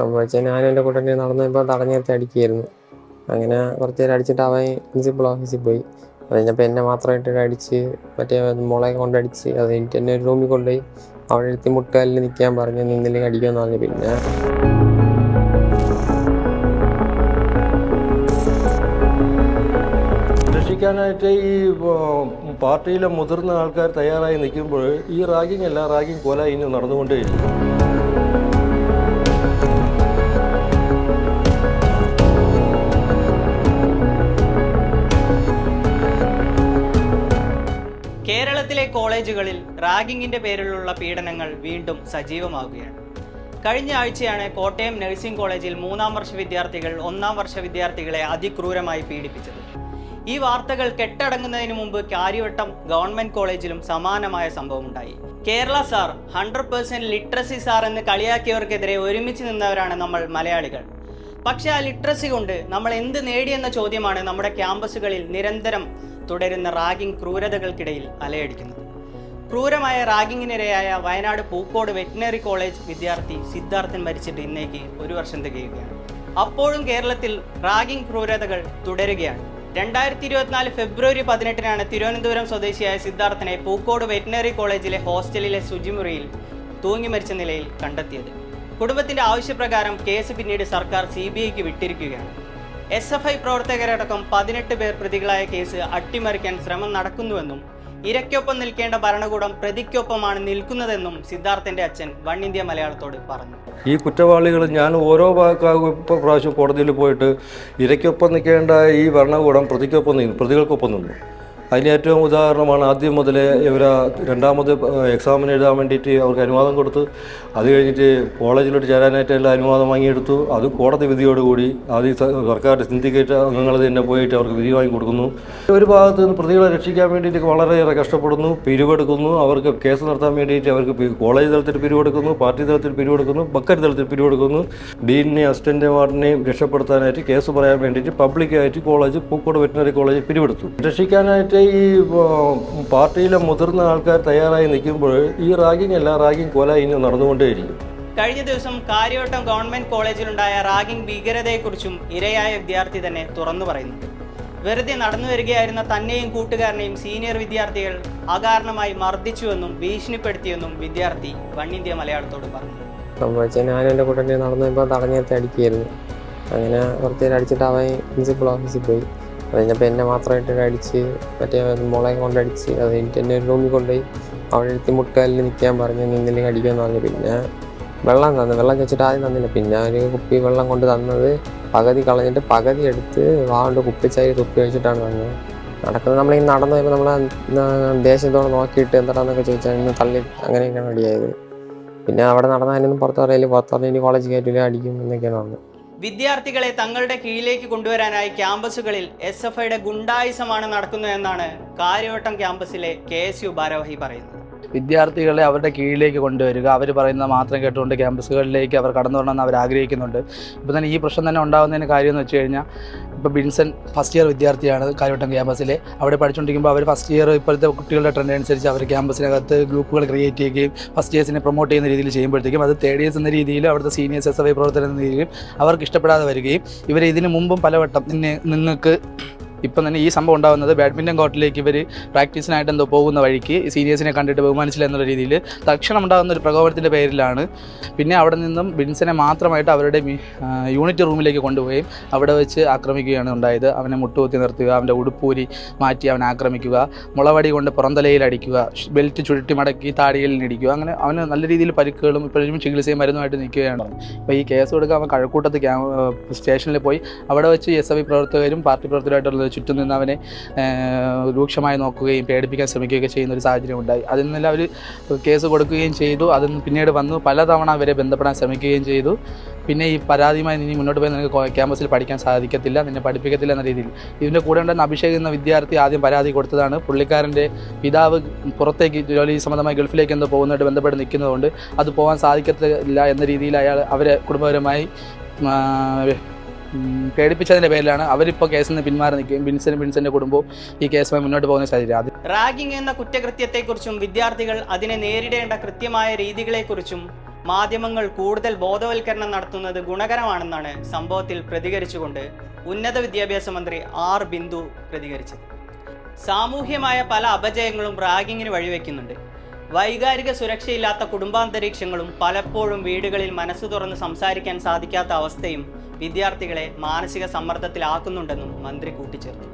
സംഭവിച്ചാൽ ഞാനും എന്റെ കൂടെ നടന്നു ഇപ്പോൾ തടഞ്ഞു നിർത്തി അടിക്കുകയായിരുന്നു അങ്ങനെ കുറച്ച് നേരം അടിച്ചിട്ട് അവൻ പ്രിൻസിപ്പൾ ഓഫീസിൽ പോയി. അത് കഴിഞ്ഞപ്പോൾ എന്നെ മാത്രമായിട്ട് അടിച്ച് മറ്റേ മുളയെ കൊണ്ടടിച്ച് അത് എനിക്ക് എന്നെ ഒരു റൂമിൽ കൊണ്ടുപോയി. അവിടെ എടുത്ത് മുട്ടുകാലിൽ നിൽക്കാൻ പറഞ്ഞു നിന്നില്ലെങ്കിൽ അടിക്കുമെന്ന് പറഞ്ഞു. പിന്നെ രക്ഷിക്കാനായിട്ട് ഈ പാർട്ടിയിലെ മുതിർന്ന ആൾക്കാർ തയ്യാറായി നിൽക്കുമ്പോൾ ഈ റാഗിങ് അല്ല റാഗിങ് കൊല ഇനി നടന്നുകൊണ്ടേയിരിക്കും കോളേജുകളിൽ റാഗിങ്ങിന്റെ പേരിലുള്ള പീഡനങ്ങൾ വീണ്ടും സജീവമാകുകയാണ് കഴിഞ്ഞ ആഴ്ചയാണ് കോട്ടയം നഴ്സിംഗ് കോളേജിൽ മൂന്നാം വർഷ വിദ്യാർത്ഥികൾ ഒന്നാം വർഷ വിദ്യാർത്ഥികളെ അതിക്രൂരമായി പീഡിപ്പിച്ചത്. ഈ വാർത്തകൾ കെട്ടടങ്ങുന്നതിന് മുമ്പ് കാര്യവട്ടം ഗവൺമെന്റ് കോളേജിലും സമാനമായ സംഭവമുണ്ടായി. Kerala sir hundred percent literacy sir എന്ന് കളിയാക്കിയവർക്കെതിരെ ഒരുമിച്ച് നിന്നവരാണ് നമ്മൾ മലയാളികൾ. പക്ഷേ ആ ലിറ്ററസി കൊണ്ട് നമ്മൾ എന്ത് നേടിയെന്ന ചോദ്യമാണ് നമ്മുടെ ക്യാമ്പസുകളിൽ നിരന്തരം തുടരുന്ന റാഗിംഗ് ക്രൂരതകൾക്കിടയിൽ അലയടിക്കുന്നത്. ക്രൂരമായ റാഗിങ്ങിനിരയായ വയനാട് പൂക്കോട് വെറ്റിനറി കോളേജ് വിദ്യാർത്ഥി സിദ്ധാർത്ഥൻ മരിച്ചിട്ട് ഇന്നേക്ക് ഒരു വർഷം തികയുകയാണ്. അപ്പോഴും കേരളത്തിൽ റാഗിംഗ് ക്രൂരതകൾ തുടരുകയാണ്. രണ്ടായിരത്തി ഇരുപത്തിനാല് ഫെബ്രുവരി പതിനെട്ടിനാണ് തിരുവനന്തപുരം സ്വദേശിയായ സിദ്ധാർത്ഥനെ പൂക്കോട് വെറ്റിനറി കോളേജിലെ ഹോസ്റ്റലിലെ ശുചിമുറിയിൽ തൂങ്ങി മരിച്ച നിലയിൽ കണ്ടെത്തിയത്. കുടുംബത്തിന്റെ ആവശ്യപ്രകാരം കേസ് പിന്നീട് സർക്കാർ സി ബി ഐക്ക് വിട്ടിരിക്കുകയാണ്. എസ് എഫ് ഐ പ്രവർത്തകരടക്കം പതിനെട്ട് പേർ പ്രതികളായ കേസ് അട്ടിമറിക്കാൻ ശ്രമം നടക്കുന്നുവെന്നും ഇരയ്ക്കൊപ്പം നിൽക്കേണ്ട ഭരണകൂടം പ്രതിക്കൊപ്പമാണ് നിൽക്കുന്നതെന്നും സിദ്ധാർത്ഥന്റെ അച്ഛൻ വൺ ഇന്ത്യ മലയാളത്തോട് പറഞ്ഞു. ഈ കുറ്റവാളികൾ ഞാൻ ഓരോ പ്രാ- പ്രാ- പ്രാവശ്യം കോടതിയിൽ പോയിട്ട് ഇരയ്ക്കൊപ്പം നിൽക്കേണ്ട ഈ ഭരണകൂടം പ്രതിക്കൊപ്പം പ്രതികൾക്കൊപ്പം നിന്നു. അതിന് ഏറ്റവും ഉദാഹരണമാണ് ആദ്യം മുതലേ ഇവർ രണ്ടാമത് എക്സാമിന് എഴുതാൻ വേണ്ടിയിട്ട് അവർക്ക് അനുവാദം കൊടുത്തു അത് കഴിഞ്ഞിട്ട് കോളേജിലോട്ട് ചേരാനായിട്ട് എല്ലാം അനുവാദം വാങ്ങിയെടുത്തു. അത് കോടതി വിധിയോടുകൂടി ഈ സർക്കാർ സിൻഡിക്കേറ്റ് അംഗങ്ങൾ തന്നെ പോയിട്ട് അവർക്ക് വിധി വാങ്ങി കൊടുക്കുന്നു. ഒരു ഭാഗത്ത് നിന്ന് പ്രതികളെ രക്ഷിക്കാൻ വേണ്ടിയിട്ട് വളരെയേറെ കഷ്ടപ്പെടുന്നു പിരിവെടുക്കുന്നു. അവർക്ക് കേസ് നടത്താൻ വേണ്ടിയിട്ട് അവർക്ക് കോളേജ് തലത്തിൽ പിരിവെടുക്കുന്നു പാർട്ടി തലത്തിൽ പിരിവെടുക്കുന്നു ബക്കറ്റ് തലത്തിൽ പിരിവെടുക്കുന്നു. ഡീനിനെയും അസിസ്റ്റന്റ് വാർഡിനെയും രക്ഷപ്പെടുത്താനായിട്ട് കേസ് പറയാൻ വേണ്ടിയിട്ട് പബ്ലിക്കായിട്ട് കോളേജ് പൂക്കോട് വെറ്റിനറി കോളേജ് പിരിവെടുത്തു. രക്ഷിക്കാനായിട്ട് ഈ പാർട്ടിയിലെ മുതിർന്ന ആൾക്കാർ തയ്യാറായി നിൽക്കുമ്പോൾ ഈ റാഗിങ് അല്ല റാഗിങ് കൊല ഇനി നടന്നുകൊണ്ടേയിരിക്കും. കഴിഞ്ഞ ദിവസം കാര്യവട്ടം ഗവൺമെന്റ് കോളേജിലുണ്ടായ റാഗിംഗ് ഭീകരതയെക്കുറിച്ചും ഇരയായ വിദ്യാർത്ഥി തന്നെ തുറന്നു പറയുന്നു. വെറുതെ നടന്നു വരികയായിരുന്ന തന്നെയും കൂട്ടുകാരനെയും സീനിയർ വിദ്യാർത്ഥികൾ അകാരണമായി മർദ്ദിച്ചുവെന്നും ഭീഷണിപ്പെടുത്തിയെന്നും വിദ്യാർത്ഥി വൺ ഇന്ത്യ മലയാളത്തോട് പറഞ്ഞു. സംഭവിച്ചാൽ ഞാൻ എന്റെ കൂടെ നടന്നു കഴിയുമ്പോൾ അടിക്കുകയായിരുന്നു അങ്ങനെ കുറച്ച് നേരം അടിച്ചിട്ട് അവൻ പ്രിൻസിപ്പൾ ഓഫീസിൽ പോയി. കഴിഞ്ഞപ്പോൾ എന്നെ മാത്രമായിട്ട് അടിച്ച് മറ്റേ മുളയും കൊണ്ടടിച്ച് അത് കഴിഞ്ഞിട്ട് എന്നെ ഒരു റൂമിൽ കൊണ്ടുപോയി അവിടെ എത്തി മുട്ടുകാലിൽ നിൽക്കാൻ പറഞ്ഞു നിന്നില്ലെങ്കിൽ അടിക്കാൻ പറഞ്ഞു പിന്നെ വെള്ളം തന്നു വെള്ളം ചോദിച്ചിട്ട് ആദ്യം തന്നില്ല. പിന്നെ ഒരു കുപ്പി വെള്ളം കൊണ്ട് തന്നത് പകുതി കളഞ്ഞിട്ട് പകുതി എടുത്ത് വാണ്ട് കുപ്പിച്ചായി തുപ്പി വെച്ചിട്ടാണ് തന്നത്. നടക്കുന്നത് നമ്മളിങ്ങനെ നടന്നു പോയപ്പോൾ നമ്മളെ ദേശത്തോടെ നോക്കിയിട്ട് എന്താണെന്നൊക്കെ ചോദിച്ചാൽ ഇന്ന് തള്ളി അങ്ങനെയൊക്കെയാണ് അടിയായത്. പിന്നെ അവിടെ നടന്നാലൊന്നും പുറത്ത് പറയില്ല പുറത്ത് പറഞ്ഞാൽ ഇനി കോളേജ് കയറ്റില്ല അടിക്കും എന്നൊക്കെയാണ് പറഞ്ഞത്. വിദ്യാർത്ഥികളെ തങ്ങളുടെ കീഴിലേക്ക് കൊണ്ടുവരാനായി ക്യാമ്പസുകളിൽ എസ് എഫ് ഐയുടെ ഗുണ്ടായുസമാണ് നടക്കുന്നതെന്നാണ് കാര്യവട്ടം ക്യാമ്പസിലെ കെ എസ് യു ഭാരവാഹി പറയുന്നത്. വിദ്യാർത്ഥികളെ അവരുടെ കീഴിലേക്ക് കൊണ്ടുവരിക. അവർ പറയുന്നത് മാത്രം കേട്ടുകൊണ്ട് ക്യാമ്പസുകളിലേക്ക് അവർ കടന്നു വരണമെന്ന് അവർ ആഗ്രഹിക്കുന്നുണ്ട്. ഇപ്പോൾ തന്നെ ഈ പ്രശ്നം തന്നെ ഉണ്ടാകുന്നതിന് കാര്യം എന്ന് വെച്ച് കഴിഞ്ഞാൽ ഇപ്പോൾ ബിൻസൺ ഫസ്റ്റ് ഇയർ വിദ്യാർത്ഥിയാണ് കാര്യവട്ടം ക്യാമ്പസിലെ. അവിടെ പഠിച്ചുകൊണ്ടിരിക്കുമ്പോൾ അവർ ഫസ്റ്റ് ഇയർ ഇപ്പോഴത്തെ കുട്ടികളുടെ ട്രെൻഡ് അനുസരിച്ച് അവർ ക്യാമ്പസിനകത്ത് ഗ്രൂപ്പുകൾ ക്രിയേറ്റ് ചെയ്യുകയും ഫസ്റ്റ് ഇയേഴ്സിനെ പ്രൊമോട്ട് ചെയ്യുന്ന രീതിയിൽ ചെയ്യുമ്പോഴത്തേക്കും അത് തേർഡ് ഇയേഴ്സ് എന്ന രീതിയിൽ അവിടുത്തെ സീനിയേഴ്സ് എസ് എഫ് ഐ പ്രവർത്തനം എന്ന രീതിയിലും അവർക്ക് ഇഷ്ടപ്പെടാതെ വരികയും ഇവർ ഇതിനു മുമ്പും പലവട്ടം നിങ്ങൾക്ക് ഇപ്പം തന്നെ ഈ സംഭവം ഉണ്ടാകുന്നത് ബാഡ്മിന്റൺ കോർട്ടിലേക്ക് ഇവർ പ്രാക്ടീസിനായിട്ട് എന്തോ പോകുന്ന വഴിക്ക് സീനിയേഴ്സിനെ കണ്ടിട്ട് ബഹുമാനിച്ചില്ല എന്നുള്ള രീതിയിൽ തക്ഷണം ഉണ്ടാകുന്ന ഒരു പ്രകോപനത്തിന്റെ പേരിലാണ്. പിന്നെ അവിടെ നിന്നും ബിൻസിനെ മാത്രമായിട്ട് അവരുടെ യൂണിറ്റ് റൂമിലേക്ക് കൊണ്ടുപോയി അവിടെ വെച്ച് ആക്രമിക്കുകയാണ് ഉണ്ടായത്. അവനെ മുട്ടുകുത്തി നിർത്തുക അവന്റെ ഉടുപ്പൂരി മാറ്റി അവനെ ആക്രമിക്കുക മുളവടി കൊണ്ട് പുറന്തലയിൽ അടിക്കുക ബെൽറ്റ് ചുരുട്ടി മടക്കി താടിയിൽ ഇടിക്കുക അങ്ങനെ അവന് നല്ല രീതിയിൽ പരിക്കുകളും ഇപ്പോഴും ചികിത്സയും മരുന്നുമായിട്ട് നിൽക്കുകയാണ്. അപ്പോൾ ഈ കേസ് കൊടുക്കുക അവൻ കഴക്കൂട്ടത്ത് സ്റ്റേഷനിൽ പോയി. അവിടെ വെച്ച് എസ് പ്രവർത്തകരും പാർട്ടി പ്രവർത്തകരായിട്ടുള്ള ചുറ്റും നിന്ന് അവനെ രൂക്ഷമായി നോക്കുകയും പേടിപ്പിക്കാൻ ശ്രമിക്കുകയൊക്കെ ചെയ്യുന്ന ഒരു സാഹചര്യം ഉണ്ടായി. അതിൽ നിന്നെല്ലാം അവർ കേസ് കൊടുക്കുകയും ചെയ്തു. അതിൽ നിന്ന് പിന്നീട് വന്നു പലതവണ അവരെ ബന്ധപ്പെടാൻ ശ്രമിക്കുകയും ചെയ്തു. പിന്നെ ഈ പരാതിയുമായി നീ മുന്നോട്ട് പോയി നിനക്ക് ക്യാമ്പസിൽ പഠിക്കാൻ സാധിക്കത്തില്ല നിന്നെ പഠിപ്പിക്കത്തില്ല എന്ന രീതിയിൽ. ഇതിന്റെ കൂടെ ഉണ്ടായിരുന്ന അഭിഷേക് എന്ന വിദ്യാർത്ഥി ആദ്യം പരാതി കൊടുത്തതാണ്. പുള്ളിക്കാരന്റെ പിതാവ് പുറത്തേക്ക് ജോലി സംബന്ധമായി ഗൾഫിലേക്ക് എന്തോ പോകുന്നതായിട്ട് ബന്ധപ്പെട്ട് നിൽക്കുന്നതുകൊണ്ട് അത് പോകാൻ സാധിക്കത്തില്ല എന്ന രീതിയിൽ അയാൾ അവരെ കുടുംബപരമായി പേടിപ്പിച്ചതിന്റെ പേരിലാണ് അവരിപ്പോൾ കേസിൽ നിന്ന് പിന്മാറി നിൽക്കുകയും ബിൻസനും ബിൻസന്റെ കുടുംബവും ഈ കേസുമായി മുന്നോട്ട് പോകുന്ന സാഹചര്യം. റാഗിംഗ് എന്ന കുറ്റകൃത്യത്തെക്കുറിച്ചും വിദ്യാർത്ഥികൾ അതിനെ നേരിടേണ്ട കൃത്യമായ രീതികളെക്കുറിച്ചും മാധ്യമങ്ങൾ കൂടുതൽ ബോധവൽക്കരണം നടത്തുന്നത് ഗുണകരമാണെന്നാണ് സംഭവത്തിൽ പ്രതികരിച്ചുകൊണ്ട് ഉന്നത വിദ്യാഭ്യാസ മന്ത്രി ആർ ബിന്ദു പ്രതികരിച്ചത്. സാമൂഹ്യമായ പല അപജയങ്ങളും റാഗിങ്ങിന് വഴിവെക്കുന്നുണ്ട്. വൈകാരിക സുരക്ഷയില്ലാത്ത കുടുംബാന്തരീക്ഷങ്ങളും പലപ്പോഴും വീടുകളിൽ മനസ്സ് തുറന്ന് സംസാരിക്കാൻ സാധിക്കാത്ത അവസ്ഥയും വിദ്യാർത്ഥികളെ മാനസിക സമ്മർദ്ദത്തിലാക്കുന്നുണ്ടെന്നും മന്ത്രി കൂട്ടിച്ചേർത്തു.